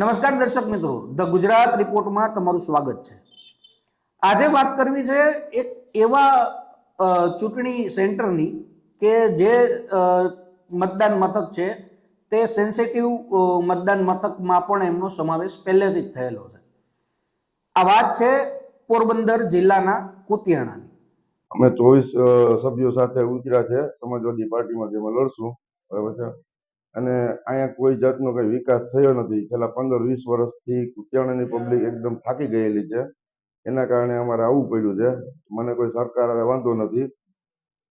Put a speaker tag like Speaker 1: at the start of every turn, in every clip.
Speaker 1: નમસ્કાર દર્શક મિત્રો, ધ ગુજરાત રિપોર્ટમાં તમારું સ્વાગત છે. આજે વાત કરવી છે એક એવા ચૂંટણી સેન્ટરની કે જે મતદાન મથક છે, તે સેન્સિટિવ મતદાન મથકમાં પણ એમનો સમાવેશ પહેલેથી જ થયેલો છે. આ વાત છે પોરબંદર જિલ્લાના કુતિયાણાની.
Speaker 2: અમે ચોવીસ સભ્યો સાથે ઉતર્યા છે. સમાજવાદી પાર્ટીમાં જેમાં લડશું. બરાબર છે? અને અહીંયા કોઈ જાતનો કઈ વિકાસ થયો નથી. છેલ્લા પંદર, વીસ વર્ષથી કુતિયાણાની પબ્લિક એકદમ થાકી ગયેલી છે. એના કારણે અમારે આવવું પડ્યું છે. મને કોઈ સરકાર હવે વાંધો નથી.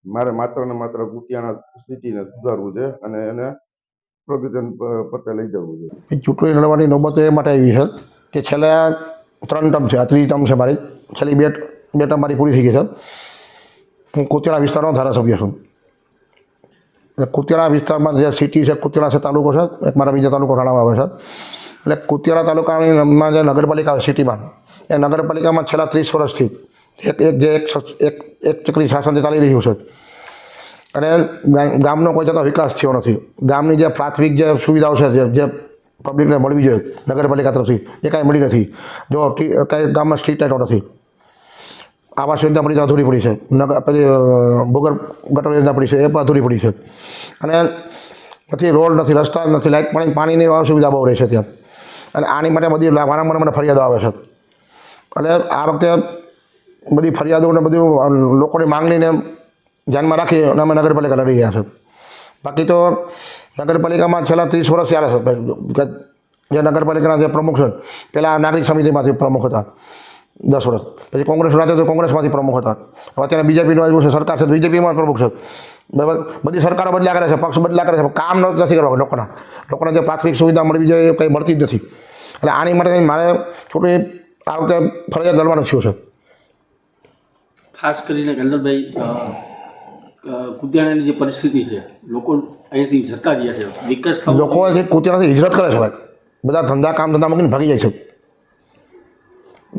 Speaker 2: મારે માત્ર ને માત્ર કુતિયાણા સ્થિતિને સુધારવું છે અને એને પ્રગતિન પતે લઈ જવું છે.
Speaker 3: ચૂંટણી લડવાની નોબત એ માટે આવી છે કે છેલ્લા ત્રણ ટર્મ છે. આ ત્રીજી ટર્મ છે મારી. છેલ્લી બે બે ટર્મ મારી પૂરી થઈ ગઈ છે. હું કુતિયાણા વિસ્તારનો ધારાસભ્ય છું. એટલે કુતિયાણા વિસ્તારમાં જે સિટી છે, કુતિયાળા છે તાલુકો છે, એક મારા બીજા તાલુકો રાણામાં આવે છે. એટલે કુતિયાળા તાલુકામાં જે નગરપાલિકા આવે સિટીમાં એ નગરપાલિકામાં છેલ્લા ત્રીસ વર્ષથી એક એક જે એક એક એક ચક્રી શાસન જે ચાલી રહ્યું છે. અને ગામનો કોઈ જતો વિકાસ થયો નથી. ગામની જે પ્રાથમિક જે સુવિધાઓ છે, જે જે પબ્લિકને મળવી જોઈએ નગરપાલિકા તરફથી, એ કાંઈ મળી નથી. જો કાંઈ ગામમાં સ્ટ્રીટ લાઇટો નથી. આવાસ યોજના પડી છે અધૂરી પડી છે. પછી અ, ગટર યોજના પડી છે એ પણ અધૂરી પડી છે. અને નથી રોડ નથી રસ્તા નથી લાઇટ પાણી પાણીની સુવિધા બહુ રહે છે ત્યાં. અને આની માટે બધી વારંવાર મને ફરિયાદો આવે છે. અને આ વખતે બધી ફરિયાદોને બધું લોકોની માંગણીને ધ્યાનમાં રાખી અને અમે નગરપાલિકા લડી રહ્યા છે. બાકી તો નગરપાલિકામાં છેલ્લા ત્રીસ વર્ષ ચાલે છે. જે નગરપાલિકાના જે પ્રમુખ છે પહેલાં નાગરિક સમિતિમાંથી પ્રમુખ હતા. દસ વર્ષ. પછી કોંગ્રેસ રાતે તો કોંગ્રેસમાંથી પ્રમુખ હતા. અત્યારે બીજેપીનું આવ્યું છે સરકાર છે બીજેપીમાં પ્રમુખ છે. બરાબર? બધી સરકારો બદલ્યા કરે છે પક્ષ બદલ્યા કરે છે કામ નથી કરવા લોકોના. લોકોને જે પ્રાથમિક સુવિધા મળવી જોઈએ એ કંઈ મળતી જ નથી. એટલે આની માટે મારે થોડી આ વખતે ફરજિયાત લડવાનું થયું છે.
Speaker 4: ખાસ કરીને અ, કુતિયાણાની જે પરિસ્થિતિ છે લોકો અહીંથી જતા રહ્યા છે. વિકાસ
Speaker 3: લોકો કુતિયાણાથી હિજરત કરે છે ભાઈ. બધા ધંધા કામ ધંધા મૂકીને ભાગી જાય છે.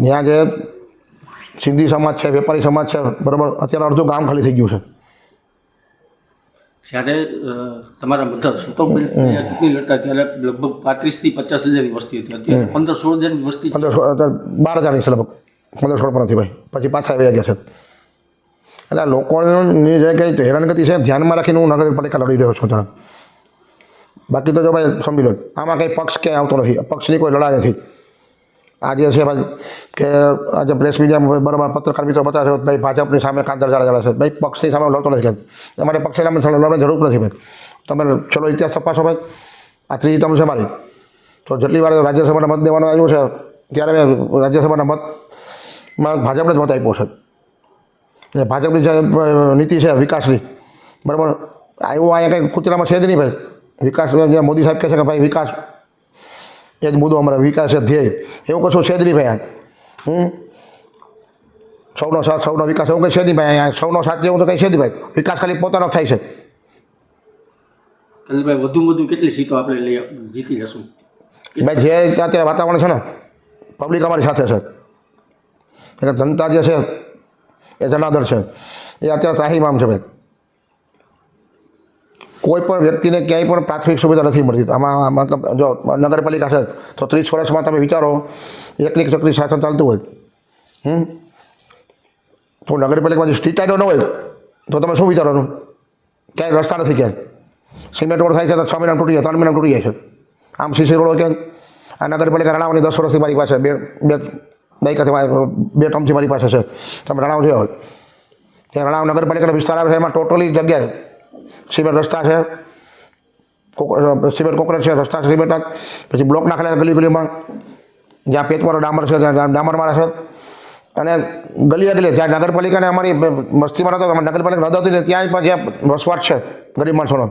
Speaker 3: ત્યાં જે સિંધી સમાજ છે વેપારી સમાજ છે બરાબર? અત્યારે અડધું ગામ ખાલી થઈ ગયું છે.
Speaker 4: જ્યારે તમારા મધર સુતોબેન ચૂંટણી લડતા ત્યારે લગભગ પાંત્રીસથી પચાસ હજારની વસ્તી હતી. અત્યારે પંદર સોળ હજારની વસ્તી
Speaker 3: પંદર બાર હજારની છે લગભગ. પંદર સોળ પણ નથી ભાઈ. પછી પાછા આવી ગયા છે. એટલે આ લોકોની જે કંઈ હેરાનગતિ છે ધ્યાનમાં રાખીને હું નગરપાલિકા લડી રહ્યો છું ત્યાં બાકી તો જો ભાઈ સમજી લો આમાં કંઈ પક્ષ ક્યાંય આવતો નથી. પક્ષની કોઈ લડાઈ નથી. આજે છે ભાઈ કે આજે પ્રેસ મીડિયામાં બરાબર પત્રકાર મિત્રો બતાવે છે ભાઈ ભાજપની સામે કાંતર ચાલે છે. ભાઈ પક્ષની સામે લડતો નથી કે અમારે પક્ષની સામે લડવાની જરૂર નથી ભાઈ. તમે ચલો ઇતિહાસ તપાસો ભાઈ. આ ત્રીજી ટર્મ છે મારી. તો જેટલી વાર રાજ્યસભાના મત દેવાનું આવ્યું છે, ત્યારે મેં રાજ્યસભાના મતમાં ભાજપને જ મત આપ્યો છે. એ ભાજપની જે નીતિ છે વિકાસની, બરાબર, આવ્યું અહીંયા કંઈ કૂતરામાં છે જ નહીં ભાઈ. વિકાસ મોદી સાહેબ કહે છે કે ભાઈ વિકાસ એ જ મુદ્દો અમારે વિકાસ છે ધ્યેય એવું કશું છે જ નહીં ભાઈ હમ? સૌનો સાથ સૌનો વિકાસ એવું કંઈ છે નહીં ભાઈ અહીંયા સૌનો સાથ એવું તો કંઈ છે નહીં ભાઈ. વિકાસ ખાલી પોતાનો થાય છે.
Speaker 4: કંદરભાઈ વધુ વધુ કેટલી સીટો આપણે લઈ જીતી જશું
Speaker 3: ભાઈ જે અત્યારે વાતાવરણ છે ને પબ્લિક અમારી સાથે છે. એટલે જનતા જે છે એ જનાદર છે. એ અત્યારે ત્રાહીમામ છે ભાઈ. કોઈ પણ વ્યક્તિને ક્યાંય પણ પ્રાથમિક સુવિધા નથી મળતી. આમાં મતલબ જો નગરપાલિકા છે, તો ત્રીસ વર્ષમાં તમે વિચારો, એકની ચકરી શાસન ચાલતું હોય. હમ? તો નગરપાલિકામાં સ્ટ્રીટ લાઇટો ન હોય, તો તમે શું વિચારવાનું ક્યાંય રસ્તા નથી ક્યાંય. સિમેન્ટ રોડ થાય છે તો છ મહિના તૂટી જાય, ત્રણ મહિના તૂટી જાય છે. આમ સીસી રોડ હોય કે આ નગરપાલિકા રણાવવાની દસ વર્ષથી મારી પાસે બે બે દાયકાથી બે ટર્મથી મારી પાસે છે. તમે રણાવ જોયા હોય. ત્યાં રણાવ નગરપાલિકાનો વિસ્તાર આવે છે, એમાં ટોટલી જગ્યાએ સિમેન્ટ રસ્તા છે. સિમેન્ટ કોન્ક્રીટ છે, રસ્તા છે સિમેન્ટ પછી બ્લોક નાખેલા છે ગલી ગલીમાં જ્યાં પેચવાળો ડામર છે, ત્યાં ડામર મારે છે. અને ગલી ગલી જ્યાં નગરપાલિકાને અમારી મસ્તીમાં અમારી નગરપાલિકા નહોતી ને ત્યાં પણ જ્યાં વસવાટ છે, ગરીબ માણસોનો.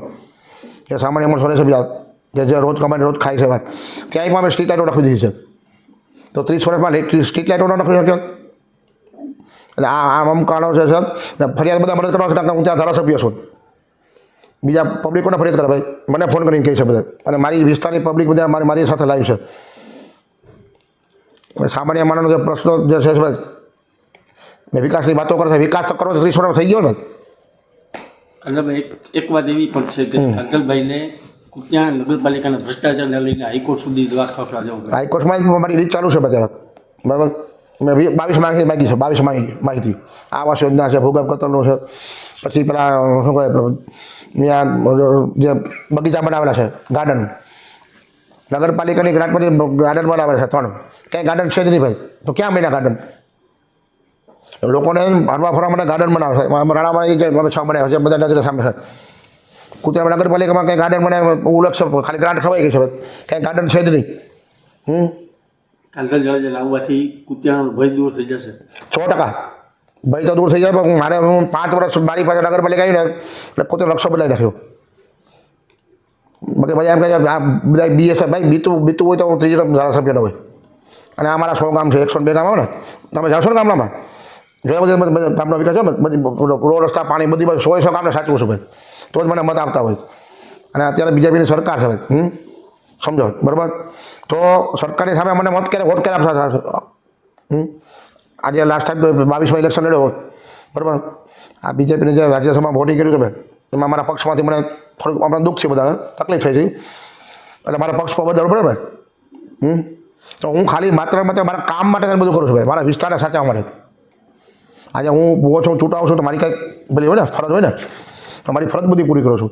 Speaker 3: જે સામાન્ય માણસો રહે છે બીજા જે જે રોજ કમાઈને રોજ ખાય છે વાત ક્યાંય પણ અમે સ્ટ્રીટ લાઇટો રાખી દીધી છે. તો ત્રીસ વર્ષમાં સ્ટ્રીટ લાઇટો ન રાખી શક્યો? એટલે આ આમ કારણો છે સર ફરિયાદ બધા મદદ કરવા છે, કારણ કે હું ત્યાં ધારાસભ્ય છું. બીજા પબ્લિકોને ફરિયાદ કરે ભાઈ? મને ફોન કરીને કહે છે બધા. અને મારી વિસ્તારની પબ્લિક બધા મારી મારી સાથે લાઈવ છે. સામાન્ય માનવનો જે પ્રશ્નો જે છે ભાઈ ને વિકાસની વાતો કરે છે. વિકાસ તો કરવો તો ત્રીસ વર્ષમાં થઈ ગયો ને.
Speaker 4: કંદરભાઈ એક એક વાત એવી પણ છે કે કાજલભાઈને ત્યાં નગરપાલિકાના ભ્રષ્ટાચારને લઈને હાઈકોર્ટ સુધી જવું
Speaker 3: હાઈકોર્ટમાં મારી રીત ચાલુ છે બધા બરાબર? મેં બાવીસ માહિતી માગી છે બાવીસ માહિતી માહિતી. આવાસ યોજના છે ભૂગર્ભ કતરનું છે. પછી પેલા શું કહે ત્યાં જે બગીચા બનાવેલા છે ગાર્ડન નગરપાલિકાની ગ્રાન્ટમાંથી ગાર્ડન બનાવેલા છે ત્રણ. ક્યાંય ગાર્ડન છે જ નહીં ભાઈ. તો ક્યાં મહિના ગાર્ડન લોકોને હરવા ફરવા માટે ગાર્ડન બનાવે છે. રાણામાં એ કે અમે છ બનાવ્યા છે બધા નજરે સામે છે. કુતરા નગરપાલિકામાં કંઈ ગાર્ડન બનાવે એવું લક્ષ્ય ખાલી ગ્રાન્ટ ખવાઈ ગઈ છે ક્યાંય ગાર્ડન છે જ નહીં. હમ?
Speaker 4: કાંતલ જળ આવવાથી કુતરાનો ભય દૂર થઈ જશે.
Speaker 3: સો ટકા. ભાઈ તો દૂર થઈ જાય, પણ મારે હું પાંચ વર્ષ મારી પાસે નગરપાલિકા આવી ને એટલે પોતે નકશો બદલાઈ નાખ્યો. બાકી ભાઈ એમ કહે આ બધા બીએસએફ ભાઈ બીતું બીતું હોય તો હું ત્રીજી ધારાસભ્ય ન હોય અને આ મારા સો ગામ છે, એકસો બે ગામ આવે ને, તમે જાશો ને ગામડામાં? જોયા બધા ગામનો વિકાસ બધી રોડ, રસ્તા, પાણી, બધી બધી સો સો ગામને સાચવું છું ભાઈ. તો જ મને મત આપતા હોય. અને અત્યારે બીજેપીની સરકાર છે ભાઈ, હમ? સમજો, બરાબર? તો સરકારની સામે મને મત ક્યારે વોટ ક્યારે આપતા હમ? આજે લાસ્ટ ટાઈમ બાવીસમાં ઇલેક્શન લડ્યો બરાબર? આ બીજેપીને જે રાજ્યસભામાં વોટિંગ કર્યું તમે, એમાં મારા પક્ષમાંથી મને થોડુંક હમણાં દુઃખ છે બધાને, તકલીફ થઈ હતી. એટલે મારા પક્ષ પર બદલ પડે હમ? તો હું ખાલી માત્ર માટે મારા કામ માટે બધું કરું છું ભાઈ. મારા વિસ્તારને સાચવવા માટે. આજે હું ઊભો છું, ચૂંટાવું છું, તો મારી કંઈક ભલે હોય ને ફરજ હોય ને, તો મારી ફરજ બધી પૂરી કરું છું.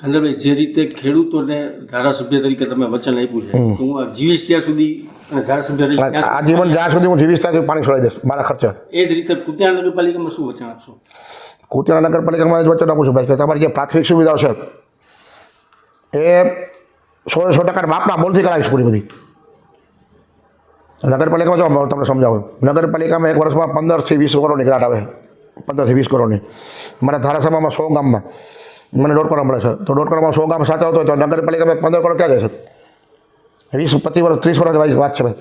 Speaker 4: કાંતલભાઈ જે રીતે ખેડૂતોને ધારાસભ્ય તરીકે તમે વચન આપ્યું છે હું જીવીશ ત્યાં સુધી અને ધારાસભ્ય રહીશ ત્યાં
Speaker 3: આ
Speaker 4: સુધી
Speaker 3: જીવન જ્યાં સુધી હું જીવીશ ત્યાં સુધી પાણી છોડાઈ દઈશ મારા ખર્ચે.
Speaker 4: એ જ રીતે કુતિયાણા નગરપાલિકામાં શું વચન આપશો?
Speaker 3: કુતિયાણા નગરપાલિકામાં જ વચન આપું છું ભાઈ કે તમારી જે પ્રાથમિક સુવિધાઓ છે એ સો સો ટકા બાપના બોલથી કરાવીશ પૂરી બધી. નગરપાલિકામાં જો તમને સમજાવું નગરપાલિકામાં એક વર્ષમાં પંદરથી વીસ કરોડની ગ્રાન્ટ આવે પંદરથી વીસ કરોડની. મારા ધારાસભામાં સો ગામમાં. મને દોઢ કરોડ મળે છે. તો દોઢ કરોડમાં સો ગામ સાચવતો હોય તો નગરપાલિકામાં પંદર કરોડ ક્યાં જાય છે? વીસ, પચીસ વર્ષ, ત્રીસ વર્ષ વાત છે ભાઈ.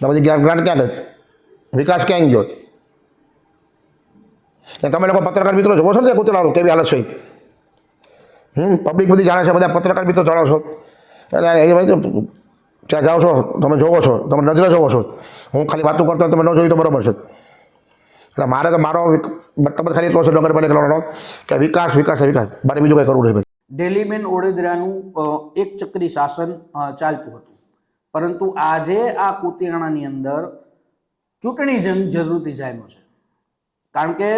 Speaker 3: તો બધી ગ્રાન્ટ ક્યાં ગઈ વિકાસ ક્યાં ગયો તમે લોકો પત્રકાર મિત્રો જોવો છો ને કૂતરાનું કેવી હાલત છે? હમ પબ્લિક બધી જાણે છે, બધા પત્રકાર મિત્રો જાણો છો. એટલે એ ભાઈ ત્યાં જાઓ છો, તમે જોવો છો, તમે નજરે જોવો છો. હું ખાલી વાતો કરતો તમે ન જોયું તો બરાબર છે. એટલે મારે તો મારો મતલબ ખાલી એટલો છે નગરપાલિકાનો કે વિકાસ વિકાસ વિકાસ. મારે બીજું કંઈ કરવું ભાઈ?
Speaker 1: ડેલીમેન ઓડેદરાનું એક ચક્રી શાસન ચાલતું હતું. પરંતુ આજે આ કુતિયાણાની અંદર ચૂંટણી જંગ જરૂરથી જામ્યો છે. કારણ કે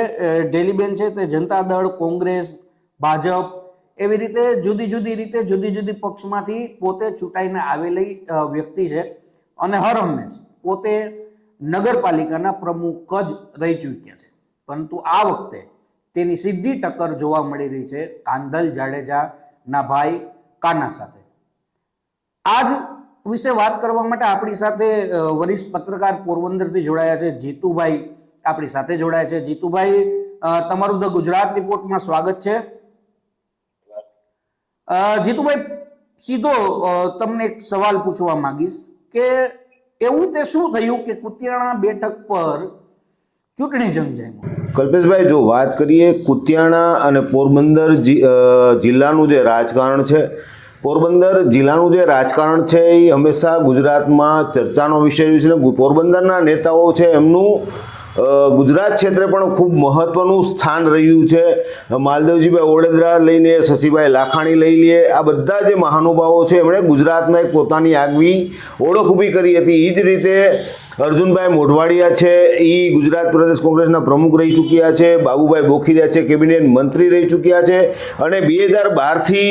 Speaker 1: ડેલીબેન છે તે જનતા દળ, કોંગ્રેસ, ભાજપ એવી રીતે જુદી જુદી રીતે, જુદી જુદી પક્ષમાંથી પોતે ચૂંટાઈને આવેલી વ્યક્તિ છે અને હર હંમેશ પોતે નગરપાલિકાના પ્રમુખ જ રહી ચૂક્યા છે. પરંતુ આ વખતે તેની સીધી ટક્કર જોવા મળી રહી છે કાંધલ જાડેજાના ભાઈ કાના સાથે. આજ વિશે વાત કરવા માટે આપણી સાથે વરિષ્ઠ પત્રકાર પોરબંદરથી જોડાયા છે. જીતુભાઈ આપણી સાથે જોડાયા છે. જીતુભાઈ તમારું ધ ગુજરાત રિપોર્ટમાં સ્વાગત છે. જીતુભાઈ, સીધો તમને એક સવાલ પૂછવા માંગીશ કે એવું તે શું થયું કે કુતિયાણા બેઠક પર ચૂંટણી જંગ જાય
Speaker 5: કલ્પેશભાઈ, જો વાત કરીએ કુતિયાણા અને પોરબંદર જિલ્લાનું જે રાજકારણ છે, પોરબંદર જિલ્લાનું જે રાજકારણ છે, એ હંમેશા ગુજરાતમાં ચર્ચાનો વિષય છે પોરબંદરના નેતાઓ છે એમનું ગુજરાત ક્ષેત્રે પણ ખૂબ મહત્ત્વનું સ્થાન રહ્યું છે. માલદેવજીભાઈ ઓડેદરા લઈને શશીભાઈ લાખાણી લઈ લઈએ આ બધા જે મહાનુભાવો છે, એમણે ગુજરાતમાં એક પોતાની આગવી ઓળખ ઊભી કરી હતી. એ જ રીતે અર્જુનભાઈ મોઢવાડિયા છે એ ગુજરાત પ્રદેશ કોંગ્રેસના પ્રમુખ રહી ચૂક્યા છે, બાબુભાઈ બોખીરિયા છે, કેબિનેટ મંત્રી રહી ચૂક્યા છે અને બે હજાર બારથી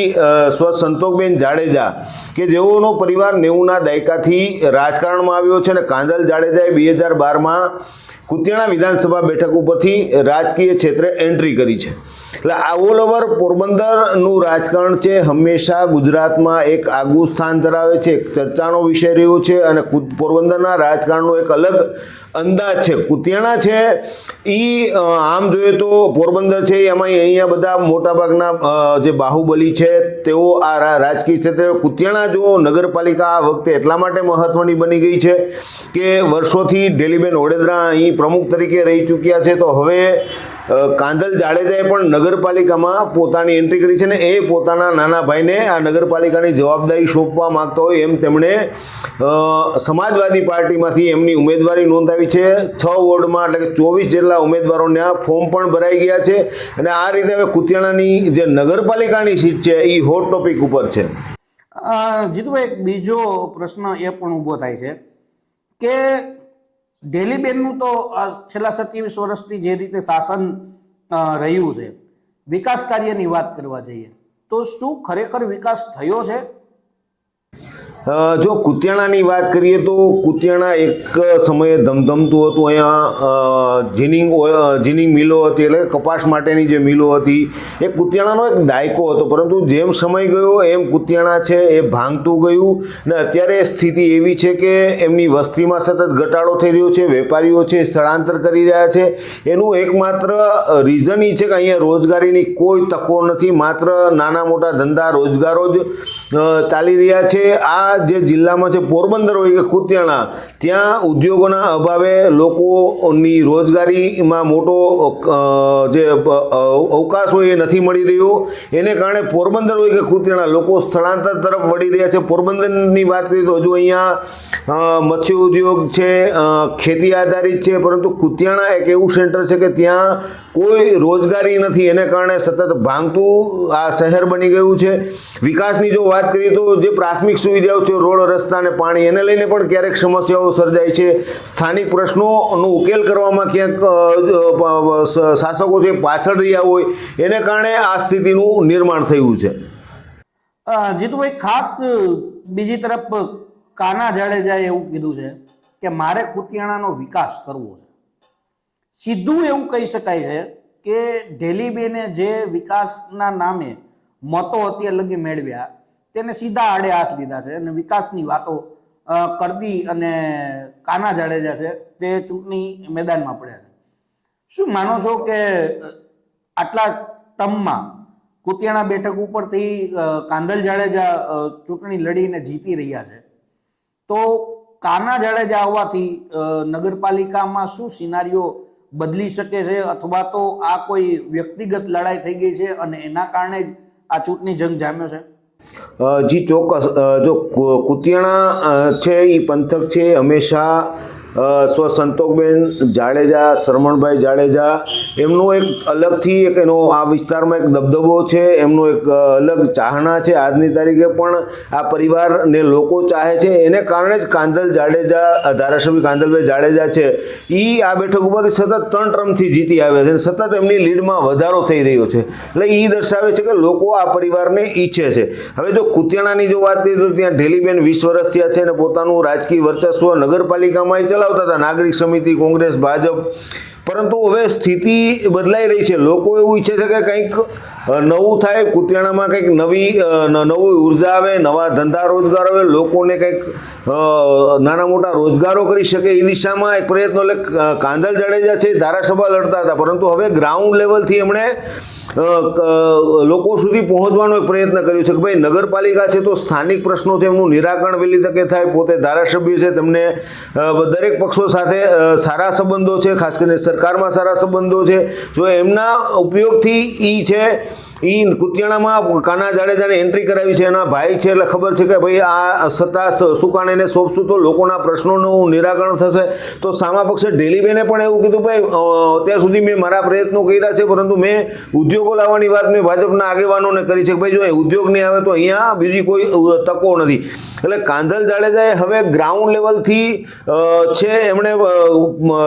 Speaker 5: સ્વ સંતોકબેન જાડેજા કે જેઓનો પરિવાર નેવુંના દાયકાથી રાજકારણમાં આવ્યો છે અને કાંદલ જાડેજાએ બે હજાર બારમાં કુતિયાણા વિધાનસભા બેઠક ઉપરથી રાજકીય ક્ષેત્રે એન્ટ્રી કરી છે. એટલે આ ઓલ ઓવર પોરબંદરનું રાજકારણ છે, હંમેશા ગુજરાતમાં એક આગવું સ્થાન ધરાવે છે, એક ચર્ચાનો વિષય રહ્યો છે અને પોરબંદરના રાજકારણનો એક અલગ અંદાજ છે. કુતિયાણા છે એ આમ જોઈએ તો પોરબંદર છે એમાં અહીંયા બધા મોટાભાગના જે બાહુબલી છે, તેઓ આ રાજકીય ક્ષેત્રે કુતિયાણા જો નગરપાલિકા આ વખતે એટલા માટે મહત્વની બની ગઈ છે કે વર્ષોથી ડેલીબેન ઓડેદરા અહીં પ્રમુખ તરીકે રહી ચૂક્યા છે, તો હવે કાંધલ જાડેજાએ પણ નગરપાલિકામાં પોતાની એન્ટ્રી કરી છે ને એ પોતાના નાના ભાઈને આ નગરપાલિકાની જવાબદારી સોંપવા માંગતો હોય એમ તેમણે સમાજવાદી પાર્ટીમાંથી એમની ઉમેદવારી નોંધાવી છે. છ વોર્ડમાં એટલે કે ચોવીસ જેટલા ઉમેદવારોના ફોર્મ પણ ભરાઈ ગયા છે. અને આ રીતે હવે કુતિયાણાની જે નગરપાલિકાની સીટ છે એ હોટ ટોપિક ઉપર છે.
Speaker 1: જીતુભાઈ, એક બીજો પ્રશ્ન એ પણ ઊભો થાય છે કે ડેલીબેનનું તો છેલ્લા સત્યાવીસ વર્ષથી જે રીતે શાસન રહ્યું છે, વિકાસ કાર્યની વાત કરવા જઈએ, તો શું ખરેખર વિકાસ થયો છે?
Speaker 5: જો કુતિયાણાની વાત કરીએ તો કુતિયાણા એક સમયે ધમધમતું હતું. અહીંયા જીનિંગ જીનિંગ મિલો હતી એટલે કપાસ માટેની જે મિલો હતી, એ કુતિયાણાનો એક દાયકો હતો. પરંતુ જેમ સમય ગયો, એમ કુતિયાણા છે એ ભાંગતું ગયું ને અત્યારે સ્થિતિ એવી છે કે એમની વસ્તીમાં સતત ઘટાડો થઈ રહ્યો છે, વેપારીઓ છે, સ્થળાંતર કરી રહ્યા છે. એનું એકમાત્ર રીઝન એ છે કે અહીંયા રોજગારીની કોઈ તકો નથી. માત્ર નાના મોટા ધંધા રોજગારો જ ચાલી રહ્યા છે. આ જે જિલ્લામાં છે, પોરબંદર હોય કે કુતિયાણા, ત્યાં ઉદ્યોગોના અભાવે લોકોની રોજગારીમાં મોટો જે અવકાશ હોય એ નથી મળી રહ્યો. એને કારણે પોરબંદર હોય કે કુતિયાણા, લોકો સ્થળાંતર તરફ વળી રહ્યા છે. પોરબંદરની વાત કરીએ તો હજુ અહીંયા મત્સ્ય ઉદ્યોગ છે ખેતી આધારિત છે, પરંતુ કુતિયાણા એક એવું સેન્ટર છે કે ત્યાં કોઈ રોજગારી નથી. એને કારણે સતત ભાંગતું આ શહેર બની ગયું છે. વિકાસની જો વાત કરીએ તો જે પ્રાથમિક સુવિધાઓ છે રોડ રસ્તા અને પાણી, એને લઈને પણ ક્યારેક સમસ્યાઓ સર્જાય છે. સ્થાનિક પ્રશ્નોનો ઉકેલ કરવામાં ક્યાંક શાસકો છે પાછળ રહ્યા હોય, એને કારણે આ સ્થિતિનું નિર્માણ થયું છે.
Speaker 1: જીતુભાઈ, ખાસ બીજી તરફ કાના જાડેજાએ એવું કીધું છે કે મારે કુતિયાણાનો વિકાસ કરવો છે. સીધું એવું કહી શકાય છે કે ઢેલીબેને જે વિકાસના નામે મતો અત્યાર લગી મેળવ્યા તેને સીધા આડે હાથ લીધા છે અને વિકાસની વાતો કરદી અને કાના જાડેજા છે તે ચૂંટણી મેદાનમાં પડ્યા છે. શું માનો છો કે આટલા ટર્મમાં કુતિયાણા બેઠક ઉપરથી કાંદલ જાડેજા ચૂંટણી લડીને જીતી રહ્યા છે? તો કાના જાડેજા આવવાથી નગરપાલિકામાં શું સિનારીઓ બદલી શકે છે અથવા તો આ કોઈ વ્યક્તિગત લડાઈ થઈ ગઈ છે અને એના કારણે જ આ ચૂંટણી જંગ જામ્યો છે?
Speaker 5: જી ચોક્કસ જો કુતિયાણા છે એ પંથક છે હંમેશા સ્વ સંતોકબેન જાડેજા શરમણભાઈ જાડેજા, એમનો એક અલગથી એક એનો આ વિસ્તારમાં એક દબદબો છે, એમનો એક અલગ ચાહના છે. આજની તારીખે પણ આ પરિવારને લોકો ચાહે છે. એને કારણે જ કાંદલ જાડેજા ધારાસભ્ય કાંદલભાઈ જાડેજા છે એ આ બેઠક ઉપરથી સતત ત્રણ ટર્મથી જીતી આવે છે અને સતત એમની લીડમાં વધારો થઈ રહ્યો છે. એટલે એ દર્શાવે છે કે લોકો આ પરિવારને ઈચ્છે છે. હવે જો કુતિયાણાની જો વાત કરીએ તો ત્યાં ઢેલીબેન વીસ વર્ષ થયા છે અને પોતાનું રાજકીય વર્ચસ્વ નગરપાલિકામાં ય ચલાવતા હતા. નાગરિક સમિતિ, કોંગ્રેસ, ભાજપ. પરંતુ હવે સ્થિતિ બદલાઈ રહી છે. લોકો એવું ઈચ્છે છે કે કંઈક નવું થાય, કુતિયાણામાં કંઈક નવી નવી ઊર્જા આવે, નવા ધંધા રોજગાર આવે, લોકોને કંઈક નાના મોટા રોજગારો કરી શકે એ દિશામાં એક પ્રયત્નો, એટલે કાંદલ જાડેજા છે ધારાસભા લડતા હતા, પરંતુ હવે ગ્રાઉન્ડ લેવલથી એમણે લોકો સુધી પહોંચવાનો એક પ્રયત્ન કર્યો છે કે ભાઈ નગરપાલિકા છે તો સ્થાનિક પ્રશ્નો છે, એમનું નિરાકરણ વહેલી તકે થાય, પોતે ધારાસભ્ય છે, તેમને દરેક પક્ષો સાથે સારા સંબંધો છે, ખાસ કરીને સરકારમાં સારા સંબંધો છે. જો એમના ઉપયોગથી એ છે એ કુતિયાણામાં કાના જાડેજાને એન્ટ્રી કરાવી છે એના ભાઈ છે એટલે ખબર છે કે ભાઈ આ સત્તા સુકાણીને સોંપશું તો લોકોના પ્રશ્નોનું નિરાકરણ થશે. તો સામા પક્ષે ડેલીબેને પણ એવું કીધું, ભાઈ અત્યાર સુધી મેં મારા પ્રયત્નો કર્યા છે, પરંતુ મેં ઉદ્યોગો લાવવાની વાત મેં ભાજપના આગેવાનોને કરી છે ભાઈ, જો ઉદ્યોગ નહીં આવે તો અહીંયા બીજી કોઈ તકો નથી. એટલે કાંધલ જાડેજાએ હવે ગ્રાઉન્ડ લેવલથી છે એમણે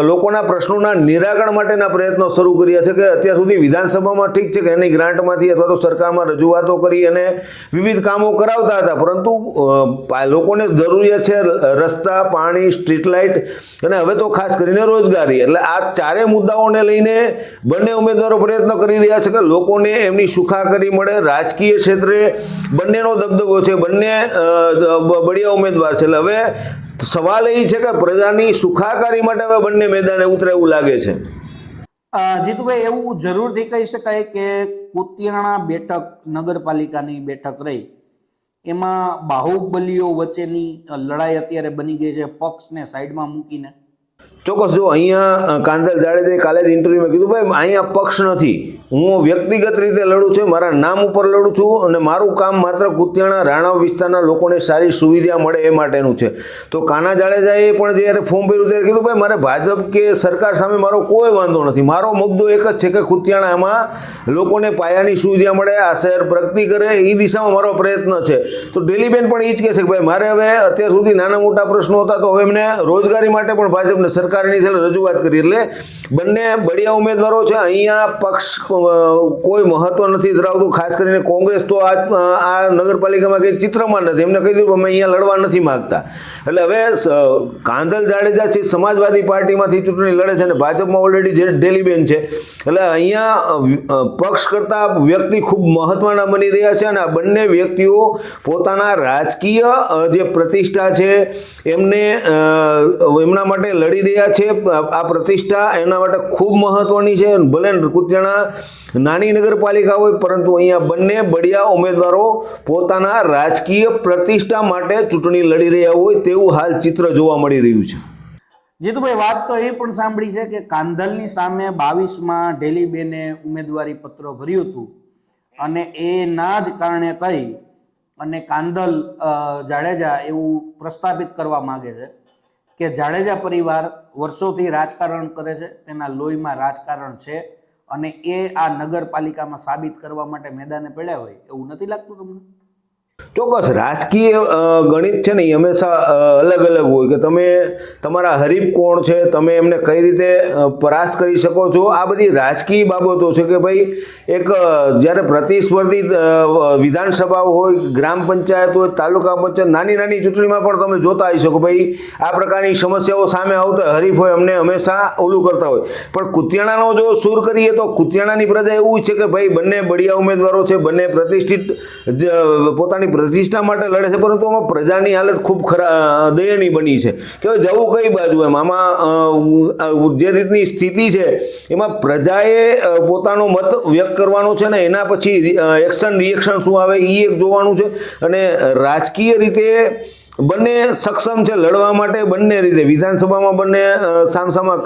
Speaker 5: લોકોના પ્રશ્નોના નિરાકરણ માટેના પ્રયત્નો શરૂ કર્યા છે કે અત્યાર સુધી વિધાનસભામાં ઠીક છે કે એની ગ્રાન્ટમાંથી અથવા તો સરકારમાં રજૂઆતો કરી અને વિવિધ કામો કરાવતા હતા. પરંતુ લોકોને જરૂરિયાત છે રસ્તા, પાણી, સ્ટ્રીટ લાઇટ અને હવે તો ખાસ કરીને રોજગારી. એટલે આ ચારે મુદ્દાઓને લઈને બંને ઉમેદવારો પ્રયત્ન કરી રહ્યા છે કે લોકોને એમની સુખાકારી મળે. રાજકીય ક્ષેત્રે બંનેનો દબદબો છે. બંને બળિયા ઉમેદવાર છે. એટલે હવે સવાલ એ છે કે પ્રજાની સુખાકારી માટે હવે બંને મેદાને ઉતરે એવું લાગે છે.
Speaker 1: જીતુભાઈ, એવું જરૂરથી કહી શકાય કે કુતિયાણા બેઠક નગરપાલિકાની બેઠક રહી. એમાં બાહુબલીઓ વચ્ચેની લડાઈ અત્યારે બની ગઈ છે, પક્ષને સાઈડમાં મૂકીને.
Speaker 5: ચોક્કસ જો અહીંયા કાંદલ જાડેજાએ કાલે જ ઇન્ટરવ્યુમાં કીધું, ભાઈ, અહીંયા પક્ષ નથી. હું વ્યક્તિગત રીતે લડું છું, મારા નામ ઉપર લડું છું અને મારું કામ માત્ર કુતિયાણા, રાણાવ વિસ્તારના લોકોને સારી સુવિધા મળે એ માટેનું છે. તો કાના જાડેજાએ પણ જ્યારે ફોર્મ ભર્યું ત્યારે કીધું, ભાઈ, મારે ભાજપ કે સરકાર સામે મારો કોઈ વાંધો નથી. મારો મુદ્દો એક જ છે કે કુતિયાણામાં લોકોને પાયાની સુવિધા મળે, આ શહેર પ્રગતિ કરે એ દિશામાં મારો પ્રયત્ન છે. તો ડેલીબેન પણ એ જ કહે છે કે, ભાઈ, મારે હવે અત્યાર સુધી નાના મોટા પ્રશ્નો હતા, તો હવે એમને રોજગારી માટે પણ ભાજપને સરકારની છે રજૂઆત કરી એટલે બંને બળિયા ઉમેદવારો છે. અહીંયા પક્ષ કોઈ મહત્વ નથી ધરાવતું. ખાસ કરીને કોંગ્રેસ તો આ આ નગરપાલિકામાં કંઈ ચિત્રમાં નથી. એમને કહી દીધું, અમે અહીંયા લડવા નથી માગતા. એટલે હવે કાંદલ જાડેજા છે, સમાજવાદી પાર્ટીમાંથી ચૂંટણી લડે છે અને ભાજપમાં ઓલરેડી જે ડેલીબેન છે. એટલે અહીંયા પક્ષ કરતાં વ્યક્તિ ખૂબ મહત્વના બની રહ્યા છે અને આ બંને વ્યક્તિઓ પોતાના રાજકીય જે પ્રતિષ્ઠા છે, એમને એમના માટે લડી રહ્યા છે, આ પ્રતિષ્ઠા એના માટે ખૂબ મહત્વની છે. ભલે કુતિયાણા નાની નગરપાલિકા હોય, પરંતુ અહીંયા બંને બળિયા ઉમેદવારો પોતાના રાજકીય પ્રતિષ્ઠા માટે ચૂંટણી લડી રહ્યા હોય તેવું હાલ ચિત્ર જોવા મળી રહ્યું છે.
Speaker 1: જીતુભાઈ, વાત તો એ પણ સાંભળી છે કે કાંધલની સામે બાવીસમાં ઢેલીબેને ઉમેદવારી પત્ર ભર્યું હતું અને એના જ કારણે કહી અને કાંધલ જાડેજા એવું પ્રસ્થાપિત કરવા માંગે છે. કે જાડેજા પરિવાર વર્ષોથી રાજકારણ કરે છે, તેના લોહીમાં રાજકારણ છે અને એ આ નગરપાલિકામાં સાબિત કરવા માટે મેદાને પડ્યા હોય, એવું નથી લાગતું તમને?
Speaker 5: ચોક્કસ રાજકીય ગણિત છે ને એ હંમેશા અલગ અલગ હોય કે તમે તમારા હરીફ કોણ છે, તમે એમને કઈ રીતે પરાસ્ત કરી શકો છો? આ બધી રાજકીય બાબતો છે કે ભાઈ એક જ્યારે પ્રતિસ્પર્ધી વિધાનસભાઓ હોય, ગ્રામ પંચાયત હોય, તાલુકા પંચાયત, નાની નાની ચૂંટણીમાં પણ તમે જોતા આવી શકો ભાઈ આ પ્રકારની સમસ્યાઓ સામે આવતા હરીફ હોય, અમને હંમેશા ઓલું કરતા હોય. પણ કુતિયાણાનો જો સૂર કરીએ તો કુતિયાણાની પ્રજા એવું છે કે ભાઈ બંને બળિયા ઉમેદવારો છે, બંને પ્રતિષ્ઠિત પોતાની પ્રતિષ્ઠા માટે લડે છે, પરંતુ આમાં પ્રજાની હાલત ખૂબ ખરા દયનીય બની છે. કે હવે જવું કઈ બાજુ એમ? આમાં જે રીતની સ્થિતિ છે, એમાં પ્રજાએ પોતાનો મત વ્યક્ત કરવાનો છે ને એના પછી એક્શન રિએક્શન શું આવે એ એક જોવાનું છે. અને રાજકીય રીતે બંને સક્ષમ છે લડવા માટે, બંને રીતે. વિધાનસભામાં બંને સામસામા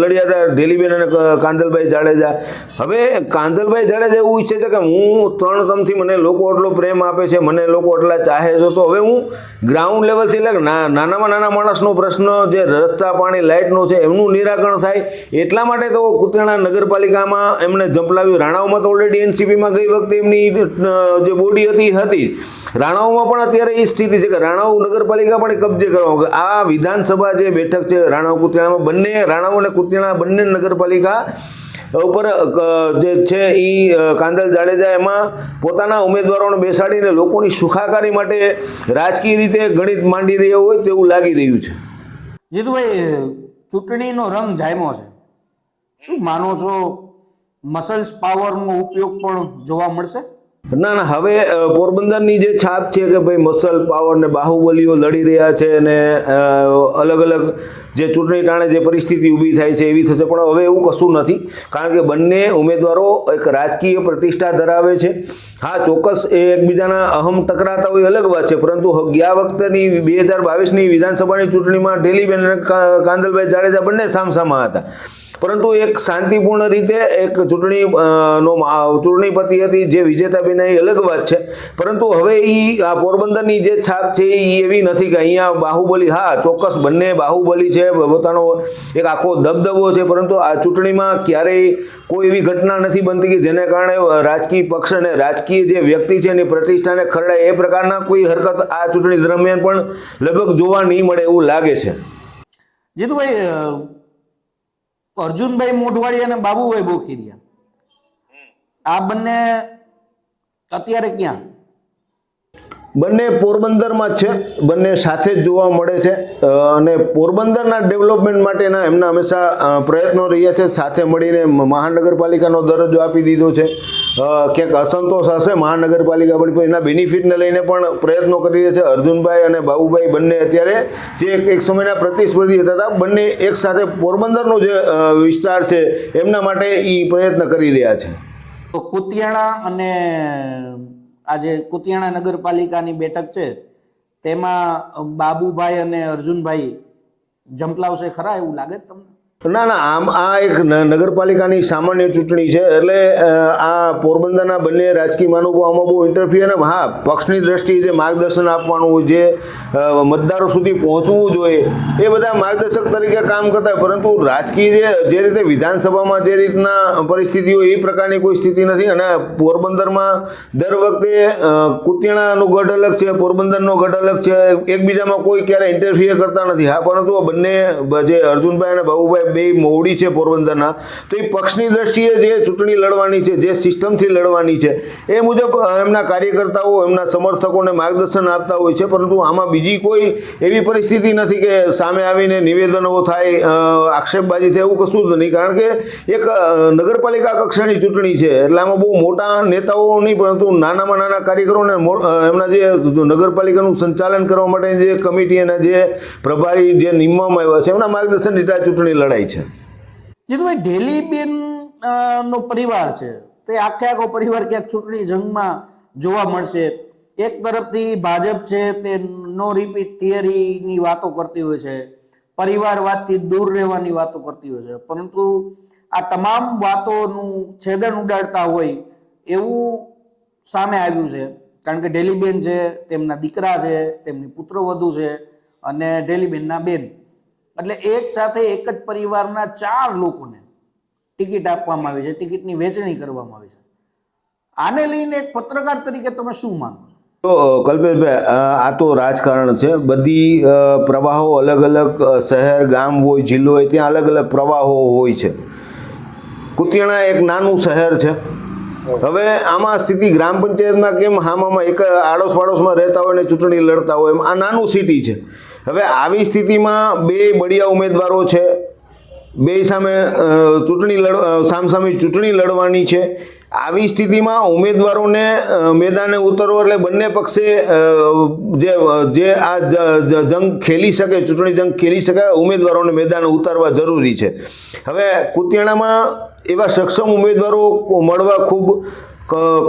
Speaker 5: લડ્યા હતા ઢેલીબેન અને કાંદલભાઈ જાડેજા. હવે કાંદલભાઈ જાડેજા એવું ઈચ્છે છે કે હું ત્રણ ટર્મથી મને લોકો એટલો પ્રેમ આપે છે, મને લોકો એટલા ચાહે છે, તો હવે હું ગ્રાઉન્ડ લેવલથી એટલે નાનામાં નાના માણસનો પ્રશ્ન, જે રસ્તા, પાણી, લાઇટનો છે, એમનું નિરાકરણ થાય. એટલા માટે તો કુતિયાણા નગરપાલિકામાં એમને જંપલાવ્યું રાણાઓમાં તો ઓલરેડી એનસીપીમાં ગઈ વખતે એમની જે બોડી હતી હતી રાણાઓમાં પણ અત્યારે એ સ્થિતિ છે કે રાણાઓ નગરપાલિકા પણ કબજે કરવા આ વિધાનસભા જે બેઠક છે રાણાવ કુતિયાણામાં બંને રાણાવ અને કુતિયાણા બંને નગરપાલિકા ઉપર જે છે એ કાંદલ જાડેજા એમાં પોતાના ઉમેદવારોને બેસાડીને લોકોની સુખાકારી માટે રાજકીય રીતે ગણિત માંડી રહ્યા હોય તેવું લાગી રહ્યું છે.
Speaker 1: જીતુભાઈ, ચૂંટણીનો રંગ જાયમો છે. શું માનો છો, મસલ્સ પાવરનો ઉપયોગ પણ જોવા મળશે?
Speaker 5: ના ના, હવે પોરબંદરની જે છાપ છે કે ભાઈ મસલ, પાવર ને બાહુબલીઓ લડી રહ્યા છે અને અલગ અલગ જે ચૂંટણી ટાણે જે પરિસ્થિતિ ઊભી થાય છે એવી થશે, પણ હવે એવું કશું નથી. કારણ કે બંને ઉમેદવારો એક રાજકીય પ્રતિષ્ઠા ધરાવે છે. હા, ચોક્કસ એ એકબીજાના અહમ ટકરાતા હોય અલગ વાત છે, પરંતુ ગયા વખતની બે હજાર બાવીસની વિધાનસભાની ચૂંટણીમાં ઢેલીબેન અને કાંદલભાઈ જાડેજા બંને સામસામા હતા. પરંતુ એક શાંતિપૂર્ણ રીતે એક ચૂંટણી નો ચૂંટણીપતિ હતી, જે વિજેતા બેન એ અલગ વાત છે. પરંતુ હવે એ આ પોરબંદરની જે છાપ છે એ એવી નથી કે અહીંયા બાહુબલી, હા, ચોક્કસ બંને બાહુબલી છે પોતાનો એક આખો દબદબો છે, પરંતુ આ ચૂંટણીમાં ક્યારેય કોઈ એવી ઘટના નથી બનતી કે જેને કારણે રાજકીય પક્ષ અને રાજકીય જે વ્યક્તિ છે એની પ્રતિષ્ઠાને ખરડાય. એ પ્રકારના કોઈ હરકત આ ચૂંટણી દરમિયાન પણ લગભગ જોવા નહીં મળે એવું લાગે છે.
Speaker 1: જીતુભાઈ અર્જુનભાઈ મોઢવાડી અને બાબુભાઈ બોખીરિયા. આ બંને અત્યારે ક્યાં?
Speaker 5: બંને પોરબંદરમાં છે, બંને સાથે જ જોવા મળે છે. અને પોરબંદરના ડેવલપમેન્ટ માટેના એમના હંમેશા પ્રયત્નો રહ્યા છે. સાથે મળીને મહાનગરપાલિકાનો દરજ્જો આપી દીધો છે. ક્યાંક અસંતોષ હશે, મહાનગરપાલિકા પણ એના બેનિફિટને લઈને પણ પ્રયત્નો કરી રહ્યા છે. અર્જુનભાઈ અને બાબુભાઈ બંને અત્યારે જે એક સમયના પ્રતિસ્પર્ધી હતા હતા, બંને એક સાથે પોરબંદરનો જે વિસ્તાર છે, એમના માટે એ પ્રયત્ન કરી રહ્યા છે.
Speaker 1: તો કુતિયાણા અને આજે કુતિયાણા નગરપાલિકાની બેઠક છે તેમાં બાબુભાઈ અને અર્જુનભાઈ જંપલાવશે ખરા એવું લાગે તમને?
Speaker 5: ના ના, આમ આ એક નગરપાલિકાની સામાન્ય ચૂંટણી છે એટલે આ પોરબંદરના બંને રાજકીય મહાનુભાવોમાં બહુ ઇન્ટરફિયર અને હા, પક્ષની દ્રષ્ટિએ જે માર્ગદર્શન આપવાનું જે મતદારો સુધી પહોંચવું જોઈએ, એ બધા માર્ગદર્શક તરીકે કામ કરતા હોય. પરંતુ રાજકીય જે રીતે વિધાનસભામાં જે રીતના પરિસ્થિતિ હોય, એ પ્રકારની કોઈ સ્થિતિ નથી. અને પોરબંદરમાં દર વખતે કુતિયાણાનો ગઢ અલગ છે, પોરબંદરનો ગઢ અલગ છે, એકબીજામાં કોઈ ક્યારે ઇન્ટરફિયર કરતા નથી. હા, પરંતુ બંને, જે અર્જુનભાઈ અને બાબુભાઈ બે મોવડી છે પોરબંદરના, તો એ પક્ષની દ્રષ્ટિએ જે ચૂંટણી લડવાની છે, જે સિસ્ટમથી લડવાની છે, એ મુજબ એમના કાર્યકર્તાઓ, એમના સમર્થકોને માર્ગદર્શન આપતા હોય છે, પરંતુ આમાં બીજી કોઈ એવી પરિસ્થિતિ નથી કે સામે આવીને નિવેદનો થાય આક્ષેપબાજી થાય, એવું કશું જ નહીં. કારણ કે એક નગરપાલિકા કક્ષાની ચૂંટણી છે, એટલે આમાં બહુ મોટા નેતાઓ નહીં, પરંતુ નાનામાં નાના કાર્યકરોને એમના જે નગરપાલિકાનું સંચાલન કરવા માટે જે કમિટી અને જે પ્રભારી, જે નિમવામાં આવ્યા છે, એમના માર્ગદર્શન હેઠળ ચૂંટણી ચૂંટણી લડાઈ છે.
Speaker 1: જીતુભાઈ ઢેલીબેન નો પરિવાર છે. તે આખે આખો પરિવાર ક્યાંક ચૂંટણી જંગમાં જોવા મળશે. એક તરફથી ભાજપ છે તે નો રિપીટ થિયરીની વાતો કરતી હોય છે. પરિવારવાદથી દૂર રહેવાની વાતો કરતી હોય છે. પરંતુ આ તમામ વાતોનું છેદન ઉડાડતા હોય એવું સામે આવ્યું છે. કારણ કે ઢેલીબેન છે, તેમના દીકરા છે, તેમની પુત્રવધુ છે અને ઢેલીબેનના બેન. એટલે એક સાથે એક જ પરિવારના ચાર લોકોને ટિકિટ આપવામાં આવી છે, ટિકિટની વેચણી કરવામાં આવી છે. આને લઈને એક પત્રકાર તરીકે તમે શું માનો
Speaker 5: તો કલ્પેશભાઈ આ તો રાજકારણ છે. બધી પ્રવાહો અલગ અલગ શહેર, ગામ હોય, જિલ્લો હોય, ત્યાં અલગ અલગ પ્રવાહો હોય છે. કુતિયાણા એક નાનું શહેર છે. હવે આમાં સ્થિતિ ગ્રામ પંચાયતમાં કેમ હામામાં એક આડોશ પાડોશમાં રહેતા હોય ને ચૂંટણી લડતા હોય એમ, આ નાનું સિટી છે. હવે આવી સ્થિતિમાં બે બળિયા ઉમેદવારો છે. બે સામે ચૂંટણી લડ સામસામે ચૂંટણી લડવાની છે. આવી સ્થિતિમાં ઉમેદવારોને મેદાને ઉતરવો એટલે બંને પક્ષે જે જે આ જંગ ખેલી શકે, ચૂંટણી જંગ ખેલી શકે, ઉમેદવારોને મેદાને ઉતારવા જરૂરી છે. હવે કુતિયાણામાં એવા સક્ષમ ઉમેદવારો મળવા ખૂબ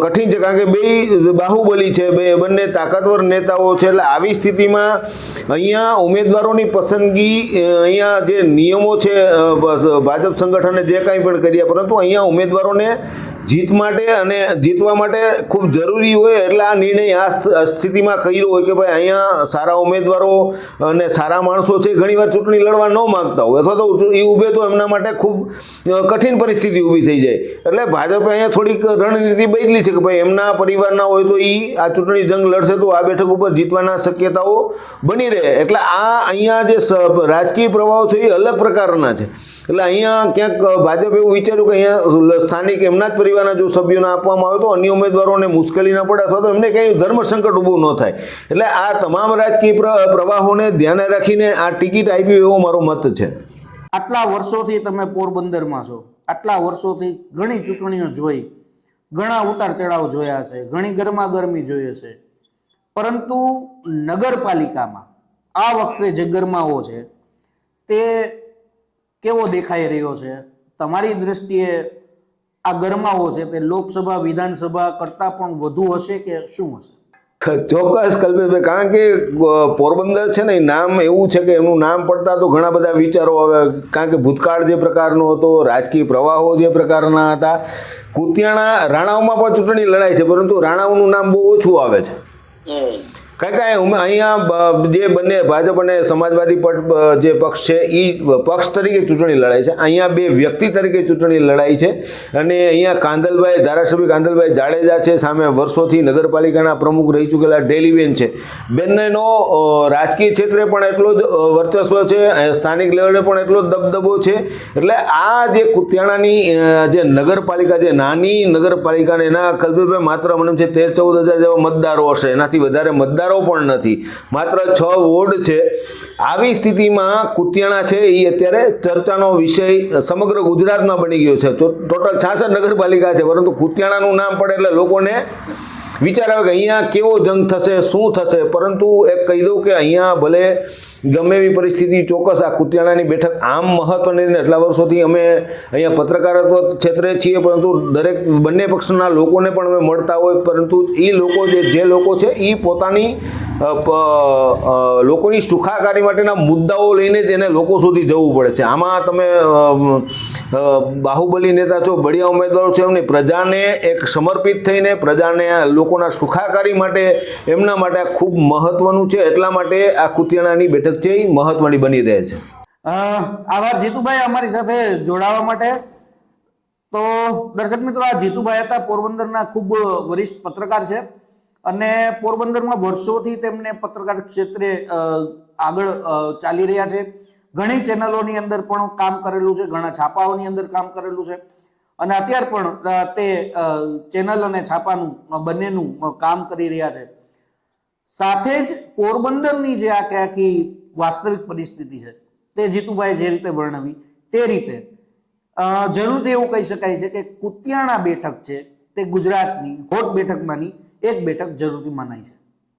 Speaker 5: કઠિન છે, કારણ કે બે બાહુબલી છે, બે બંને તાકાતવર નેતાઓ છે, એટલે આવી સ્થિતિમાં અહીંયા ઉમેદવારોની પસંદગી અહીંયા જે નિયમો છે ભાજપ સંગઠને જે કાંઈ પણ કર્યા, પરંતુ અહીંયા ઉમેદવારોને જીત માટે અને જીતવા માટે ખૂબ જરૂરી હોય એટલે આ નિર્ણય આ સ્થિતિમાં કર્યો હોય કે ભાઈ અહીંયા સારા ઉમેદવારો અને સારા માણસો છે ઘણીવાર ચૂંટણી લડવા ન માગતા હોય અથવા તો એ ઊભે તો એમના માટે ખૂબ કઠિન પરિસ્થિતિ ઊભી થઈ જાય. એટલે ભાજપે અહીંયા થોડીક રણનીતિ બદલી છે કે ભાઈ એમના પરિવારના હોય તો એ આ ચૂંટણી જંગ લડશે તો આ બેઠક ઉપર જીતવાના શક્યતાઓ બની રહે. એટલે આ અહીંયા જે રાજકીય પ્રવાહો છે એ અલગ પ્રકારના છે. એટલે અહીંયા ક્યાંક ભાજપ એવું વિચાર્યું કે અહીંયા સ્થાનિક એમના જ પરિવારના જો સભ્યોને આપવામાં આવે તો અન્ય ઉમેદવારોને મુશ્કેલી ન પડે, અથવા તો એમને કંઈ ધર્મ સંકટ ઊભું ન થાય. એટલે આ તમામ રાજકીય પ્ર- પ્રવાહોને ધ્યાને રાખીને આ ટિકિટ આપી એવો મારો મત છે.
Speaker 1: આટલા વર્ષોથી તમે પોરબંદરમાં છો. આટલા વર્ષોથી ઘણી ચૂંટણીઓ જોઈ. ઘણા ઉતાર ચઢાવ જોયા છે. ઘણી ગરમા ગરમી જોઈ છે. પરંતુ નગરપાલિકામાં, આ વખતે જે ગરમાઓ છે, તે કેવો દેખાઈ રહ્યો છે? તમારી દૃષ્ટિએ આ ગરમાવો છે તે લોકસભા વિધાનસભા કરતાં પણ વધુ હશે કે શું હશે?
Speaker 5: ચોક્કસ કલ્પેશભાઈ કારણ કે પોરબંદર છે ને નામ એવું છે કે એનું નામ પડતા તો ઘણા બધા વિચારો આવે. કારણ કે ભૂતકાળ જે પ્રકારનો હતો રાજકીય પ્રવાહો જે પ્રકારના હતા કુતિયાણા રાણાઓમાં પણ ચૂંટણી લડાય છે પરંતુ રાણાઓનું નામ બહુ ઓછું આવે છે. કાંઈ અહીં અહીંયા જે બંને ભાજપ અને સમાજવાદી પટ જે પક્ષ છે એ પક્ષ તરીકે ચૂંટણી લડાય છે. અહીંયા બે વ્યક્તિ તરીકે ચૂંટણી લડાઈ છે. અને અહીંયા કાંદલભાઈ, ધારાસભ્ય કાંદલભાઈ જાડેજા છે, સામે વર્ષોથી નગરપાલિકાના પ્રમુખ રહી ચૂકેલા ડેલીબેન છે. બંનેનો રાજકીય ક્ષેત્રે પણ એટલો જ વર્ચસ્વ છે સ્થાનિક લેવલે પણ એટલો જ દબદબો છે. એટલે આ જે કુતિયાણાની જે નગરપાલિકા જે નાની નગરપાલિકાને એના કલ્પેશભાઈ માત્ર મને છે તેર ચૌદ હજાર જેવા મતદારો હશે. એનાથી વધારે મતદારો પણ નથી. માત્ર છ વોર્ડ છે. આવી સ્થિતિમાં કુતિયાણા છે એ અત્યારે ચર્ચાનો વિષય સમગ્ર ગુજરાતમાં બની ગયો છે. તો, ટોટલ છાસઠ નગરપાલિકા છે, પરંતુ કુતિયાણાનું નામ પડે એટલે લોકોને વિચાર આવે કે અહીંયા કેવો જંગ થશે, શું થશે? પરંતુ એક કહી દઉં કે અહીંયા ભલે ગમે એવી પરિસ્થિતિ ચોક્કસ આ કુતિયાણાની બેઠક આમ મહત્વની એટલા વર્ષોથી અમે અહીંયા પત્રકારત્વ ક્ષેત્રે છીએ, પરંતુ દરેક બંને પક્ષના લોકોને પણ અમે મળતા હોય, પરંતુ એ લોકો જે જે લોકો છે એ પોતાની લોકોની સુખાકારી માટેના મુદ્દાઓ લઈને એને લોકો સુધી જવું પડે છે. આમાં તમે બાહુબલી નેતા છો બળિયા ઉમેદવારો છો, એમની પ્રજાને એક સમર્પિત થઈને પ્રજાને લોકોના સુખાકારી માટે, એમના માટે ખૂબ મહત્વનું છે. એટલા માટે આ કુતિયાણાની બેઠક છે એ મહત્વની બની રહે છે.
Speaker 1: આભાર જીતુભાઈ અમારી સાથે જોડાવા માટે. તો દર્શક મિત્રો, આ જીતુભાઈ હતા પોરબંદરના ખૂબ વરિષ્ઠ પત્રકાર છે. અને પોરબંદરમાં વર્ષોથી તેમને પત્રકાર ક્ષેત્રે આગળ ચાલી રહ્યા છે. ઘણી ચેનલોની અંદર પણ કામ કરેલું છે, ઘણા છાપાઓની અંદર કામ કરેલું છે. અને અત્યાર પણ તે ચેનલ અને છાપાનું બંનેનું કામ કરી રહ્યા છે. સાથે જ પોરબંદરની જે આ આખી વાસ્તવિક પરિસ્થિતિ છે, તે જીતુભાઈ જે રીતે વર્ણવી, તે રીતે જરૂર એવું કહી શકાય છે કે કુતિયાણા બેઠક છે, તે ગુજરાતની હોટ બેઠકમાંની એક બેઠક જરૂરી મનાય છે.